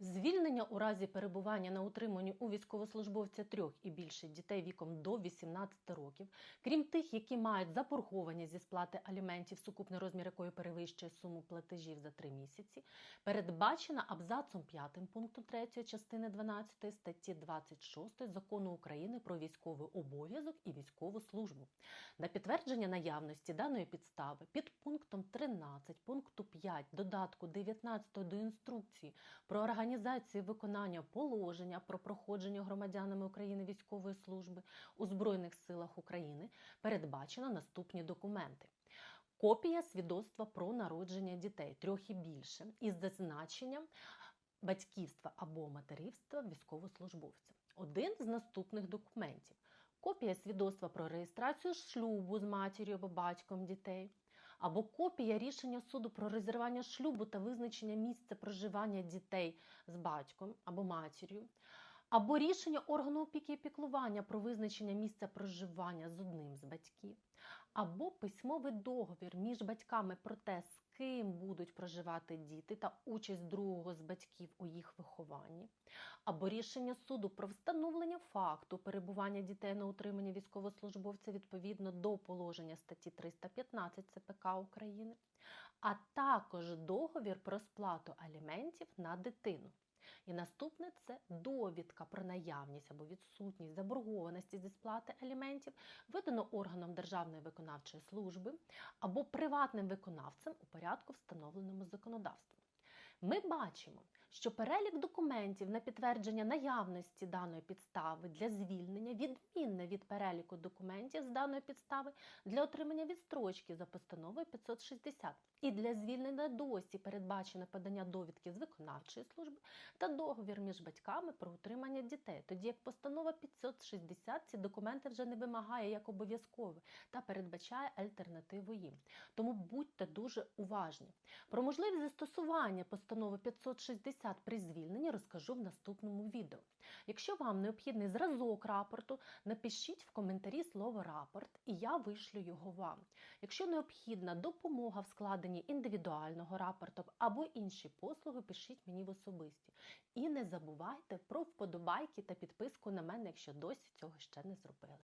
Звільнення у разі перебування на утриманні у військовослужбовця трьох і більше дітей віком до 18 років, крім тих, які мають заборгованість зі сплати аліментів, сукупний розмір якої перевищує суму платежів за три місяці, передбачена абзацом 5 пункту 3 частини 12 статті 26 Закону України про військовий обов'язок і військову службу. На підтвердження наявності даної підстави під пунктом 13 пункту 5 додатку 19 до інструкції про організацію виконання положення про проходження громадянами України військової служби у Збройних силах України передбачено наступні документи. Копія свідоцтва про народження дітей трьох і більше із зазначенням батьківства або матерівства військовослужбовця. Один з наступних документів: копія свідоцтва про реєстрацію шлюбу з матір'ю або батьком дітей, або копія рішення суду про розірвання шлюбу та визначення місця проживання дітей з батьком або матір'ю, або рішення органу опіки і піклування про визначення місця проживання з одним з батьків, або письмовий договір між батьками про те, з ким будуть проживати діти та участь другого з батьків у їх вихованні, або рішення суду про встановлення факту перебування дітей на утриманні військовослужбовця відповідно до положення статті 315 ЦПК України, а також договір про сплату аліментів на дитину. І наступне це довідка про наявність або відсутність заборгованості зі сплати аліментів, видано органом Державної виконавчої служби або приватним виконавцем у порядку, встановленому законодавством. Ми бачимо, що перелік документів на підтвердження наявності даної підстави для звільнення відмінне від переліку документів з даної підстави для отримання відстрочки за постановою 560 і для звільнення досі передбачено подання довідки з виконавчої служби та договір між батьками про утримання дітей, тоді як постанова 560 ці документи вже не вимагає як обов'язкові та передбачає альтернативу їм. Тому будьте дуже уважні. Про можливість застосування постанови 560 при звільненні розкажу в наступному відео. Якщо вам необхідний зразок рапорту, напишіть в коментарі слово рапорт, і я вишлю його вам. Якщо необхідна допомога в складенні індивідуального рапорту або інші послуги, пишіть мені в особисті. І не забувайте про вподобайки та підписку на мене, якщо досі цього ще не зробили.